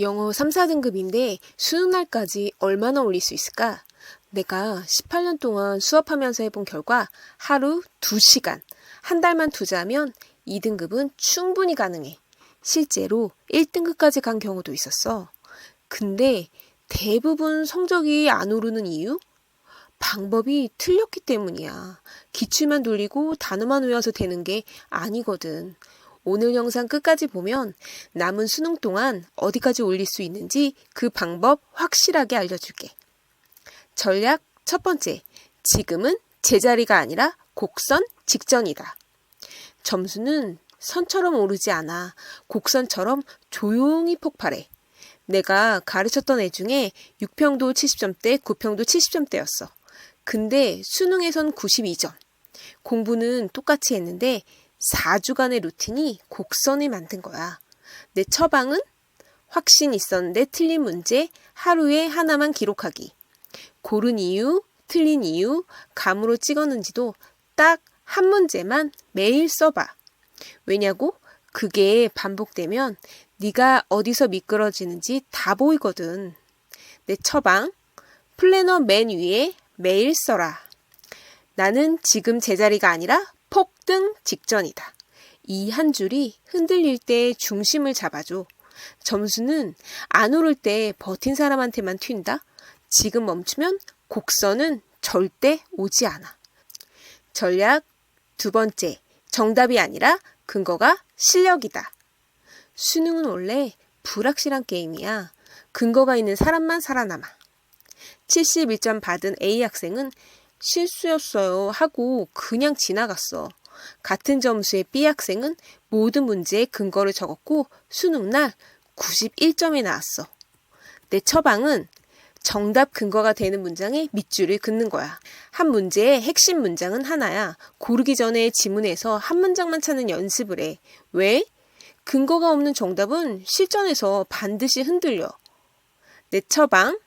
영어 3, 4등급인데 수능날까지 얼마나 올릴 수 있을까? 내가 18년 동안 수업하면서 해본 결과 하루 2시간, 한 달만 투자하면 2등급은 충분히 가능해. 실제로 1등급까지 간 경우도 있었어. 근데 대부분 성적이 안 오르는 이유? 방법이 틀렸기 때문이야. 기출만 돌리고 단어만 외워서 되는 게 아니거든. 오늘 영상 끝까지 보면 남은 수능 동안 어디까지 올릴 수 있는지 그 방법 확실하게 알려줄게. 전략 첫 번째. 지금은 제자리가 아니라 곡선 직전이다. 점수는 선처럼 오르지 않아. 곡선처럼 조용히 폭발해. 내가 가르쳤던 애 중에 6평도 70점대, 9평도 70점대였어. 근데 수능에선 92점. 공부는 똑같이 했는데 4주간의 루틴이 곡선을 만든 거야. 내 처방은 확신 있었는데 틀린 문제 하루에 하나만 기록하기. 고른 이유, 틀린 이유, 감으로 찍었는지도 딱 한 문제만 매일 써봐. 왜냐고? 그게 반복되면 네가 어디서 미끄러지는지 다 보이거든. 내 처방, 플래너 맨 위에 매일 써라. 나는 지금 제자리가 아니라 폭등 직전이다. 이 한 줄이 흔들릴 때 중심을 잡아줘. 점수는 안 오를 때 버틴 사람한테만 튄다. 지금 멈추면 곡선은 절대 오지 않아. 전략 두 번째, 정답이 아니라 근거가 실력이다. 수능은 원래 불확실한 게임이야. 근거가 있는 사람만 살아남아. 71점 받은 A 학생은 실수였어요 하고 그냥 지나갔어. 같은 점수의 B 학생은 모든 문제에 근거를 적었고 수능날 91점이 나왔어. 내 처방은 정답 근거가 되는 문장에 밑줄을 긋는 거야. 한 문제의 핵심 문장은 하나야. 고르기 전에 지문에서 한 문장만 찾는 연습을 해. 왜? 근거가 없는 정답은 실전에서 반드시 흔들려. 내 처방,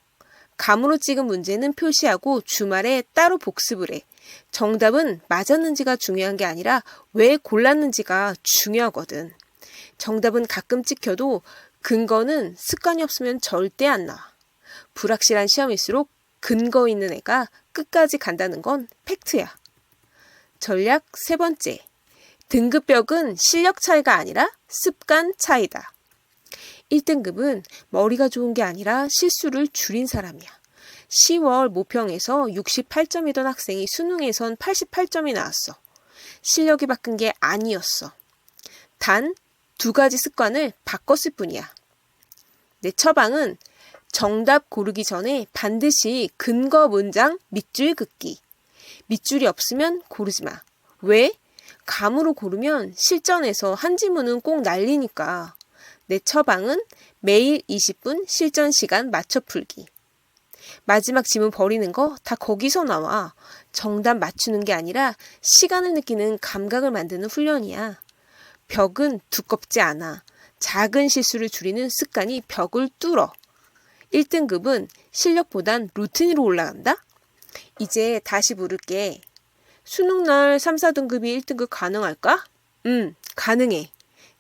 감으로 찍은 문제는 표시하고 주말에 따로 복습을 해. 정답은 맞았는지가 중요한 게 아니라 왜 골랐는지가 중요하거든. 정답은 가끔 찍혀도 근거는 습관이 없으면 절대 안 나와. 불확실한 시험일수록 근거 있는 애가 끝까지 간다는 건 팩트야. 전략 세 번째. 등급벽은 실력 차이가 아니라 습관 차이다. 1등급은 머리가 좋은 게 아니라 실수를 줄인 사람이야. 10월 모평에서 68점이던 학생이 수능에선 88점이 나왔어. 실력이 바뀐 게 아니었어. 단 두 가지 습관을 바꿨을 뿐이야. 내 처방은 정답 고르기 전에 반드시 근거 문장 밑줄 긋기. 밑줄이 없으면 고르지 마. 왜? 감으로 고르면 실전에서 한 지문은 꼭 날리니까. 내 처방은 매일 20분 실전 시간 맞춰 풀기. 마지막 지문 버리는 거 다 거기서 나와. 정답 맞추는 게 아니라 시간을 느끼는 감각을 만드는 훈련이야. 벽은 두껍지 않아. 작은 실수를 줄이는 습관이 벽을 뚫어. 1등급은 실력보단 루틴으로 올라간다? 이제 다시 물을게. 수능날 3, 4등급이 1등급 가능할까? 응, 가능해.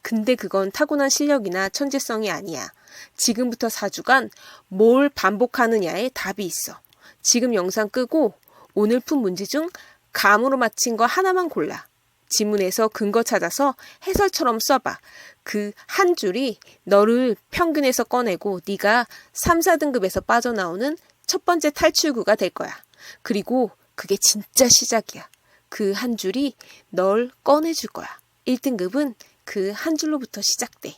근데 그건 타고난 실력이나 천재성이 아니야. 지금부터 4주간 뭘 반복하느냐에 답이 있어. 지금 영상 끄고 오늘 푼 문제 중 감으로 맞힌 거 하나만 골라. 지문에서 근거 찾아서 해설처럼 써봐. 그 한 줄이 너를 평균에서 꺼내고 네가 3, 4등급에서 빠져나오는 첫 번째 탈출구가 될 거야. 그리고 그게 진짜 시작이야. 그 한 줄이 널 꺼내줄 거야. 1등급은 그 한 줄로부터 시작돼.